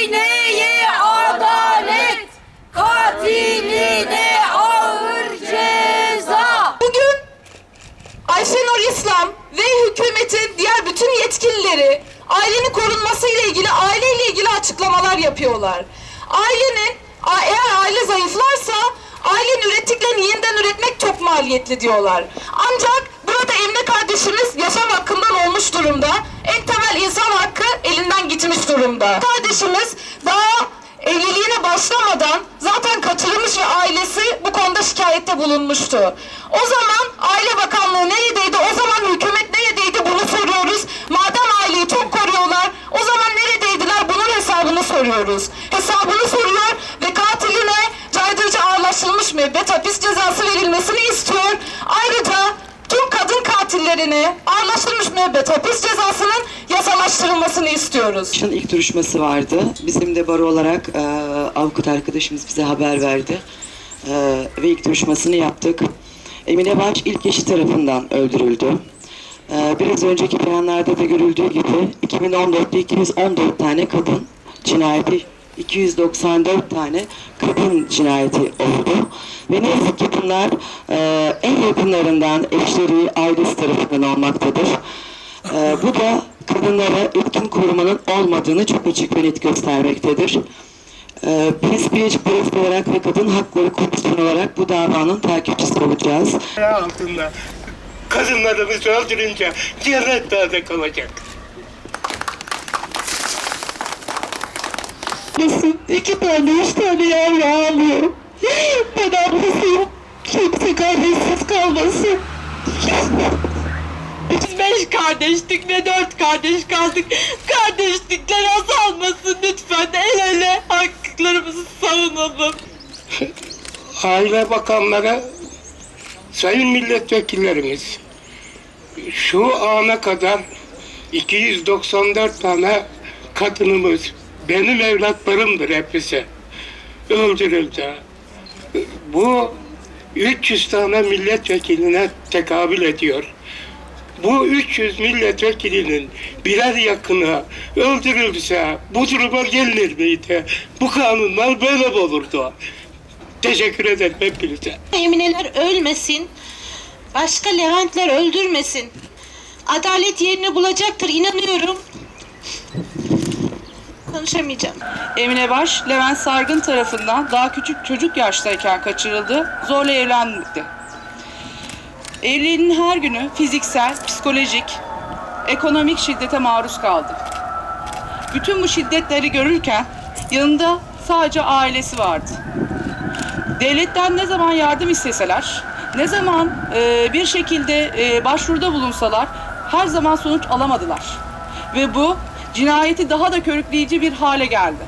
Haineye adalet, katiline ağır ceza. Bugün Ayşenur İslam ve hükümetin diğer bütün yetkilileri ailenin korunması ile ilgili aileyle ilgili açıklamalar yapıyorlar. Ailenin eğer aile zayıflarsa ailenin ürettiklerini yeniden üretmek çok maliyetli diyorlar. Ancak burada Emine kardeşimiz yaşam hakkından olmuş durumda. En gitmiş durumda. Kardeşimiz daha evliliğine başlamadan zaten kaçırılmış ve ailesi bu konuda şikayette bulunmuştu. O zaman Aile Bakanlığı neredeydi? O zaman hükümet neredeydi? Bunu soruyoruz. Madem aileyi çok koruyorlar, o zaman neredeydiler? Bunun hesabını soruyoruz. Hesabını soruyor ve katiline caydırıcı ağırlaştırılmış müebbet hapis cezası verilmesini istiyor. Ayrıca tüm kadın katillerine ağırlaştırılmış müebbet hapis cezasının yasalaştırılmasını istiyoruz. Başın ilk duruşması vardı. Bizim de baro olarak e, avukat arkadaşımız bize haber verdi. E, ve ilk duruşmasını yaptık. Emine Baş ilk eşi tarafından öldürüldü. E, biraz önceki beyanlarda da görüldüğü gibi 2014'te 214 tane kadın cinayeti 294 tane kadın cinayeti oldu. Ve ne yazık ki bunlar e, en yakınlarından eşleri, ailesi tarafından olmaktadır. Ee, bu da kadınlara etkin korumanın olmadığını çok açık ve net göstermektedir. Ee, biz bir polis olarak ve kadın hakları komisyonu olarak bu davanın takipçisi olacağız. altında. Kadınlarımız öldürünce cennet nerede kalacak? Nasıl? İki tane, üç tane yavru ağlıyor. Ben ablasıyım. Kimse kardeşsiz kalmasın. Biz beş kardeştik ve dört kardeş kaldık. Kardeşlikler azalmasın lütfen. El ele haklarımızı savunalım. Aile bakanları, sayın milletvekillerimiz, şu ana kadar 294 tane kadınımız, benim evlatlarımdır hepsi, öldürüldü. Bu 300 tane milletvekiline tekabül ediyor. Bu 300 milletvekilinin birer yakını öldürülse bu duruma gelinir miydi? Bu kanunlar böyle olurdu? Teşekkür ederim hepinize. Emineler ölmesin. Başka Leventler öldürmesin. Adalet yerini bulacaktır inanıyorum. Konuşamayacağım. Emine Baş, Levent Sargın tarafından daha küçük çocuk yaştayken kaçırıldı, zorla evlendirildi. Evliliğinin her günü fiziksel, psikolojik, ekonomik şiddete maruz kaldı. Bütün bu şiddetleri görürken yanında sadece ailesi vardı. Devletten ne zaman yardım isteseler, ne zaman e, bir şekilde e, başvuruda bulunsalar her zaman sonuç alamadılar. Ve bu cinayeti daha da körükleyici bir hale geldi.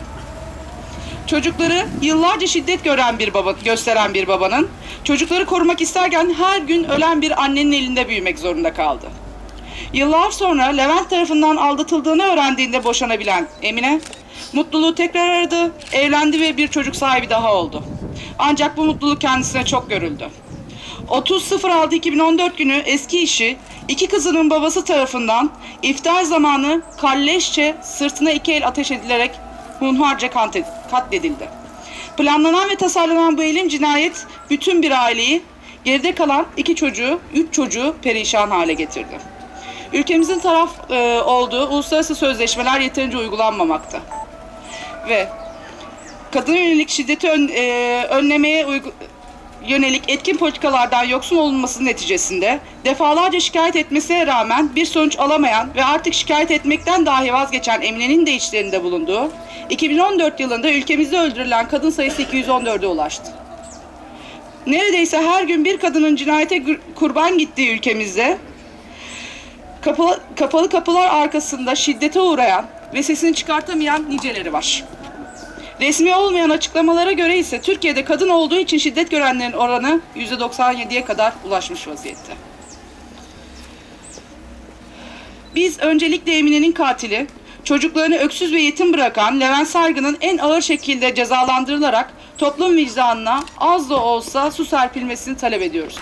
Çocukları yıllarca şiddet gören bir baba, gösteren bir babanın çocukları korumak isterken her gün ölen bir annenin elinde büyümek zorunda kaldı. Yıllar sonra Levent tarafından aldatıldığını öğrendiğinde boşanabilen Emine, mutluluğu tekrar aradı, evlendi ve bir çocuk sahibi daha oldu. Ancak bu mutluluk kendisine çok görüldü. 30.06.2014 günü eski işi iki kızının babası tarafından iftar zamanı kalleşçe sırtına iki el ateş edilerek hunharca katledildi. Planlanan ve tasarlanan bu eylem cinayet bütün bir aileyi, geride kalan iki çocuğu, üç çocuğu perişan hale getirdi. Ülkemizin taraf e, olduğu uluslararası sözleşmeler yeterince uygulanmamakta. Ve kadın yönelik şiddeti ön- e, önlemeye uygu- yönelik etkin politikalardan yoksun olunması neticesinde defalarca şikayet etmesine rağmen bir sonuç alamayan ve artık şikayet etmekten dahi vazgeçen Emine'nin de içlerinde bulunduğu 2014 yılında ülkemizde öldürülen kadın sayısı 214'e ulaştı. Neredeyse her gün bir kadının cinayete kurban gittiği ülkemizde kapalı, kapalı kapılar arkasında şiddete uğrayan ve sesini çıkartamayan niceleri var. Resmi olmayan açıklamalara göre ise Türkiye'de kadın olduğu için şiddet görenlerin oranı %97'ye kadar ulaşmış vaziyette. Biz öncelikle Emine'nin katili, çocuklarını öksüz ve yetim bırakan Levent Sargın'ın en ağır şekilde cezalandırılarak toplum vicdanına az da olsa su serpilmesini talep ediyoruz.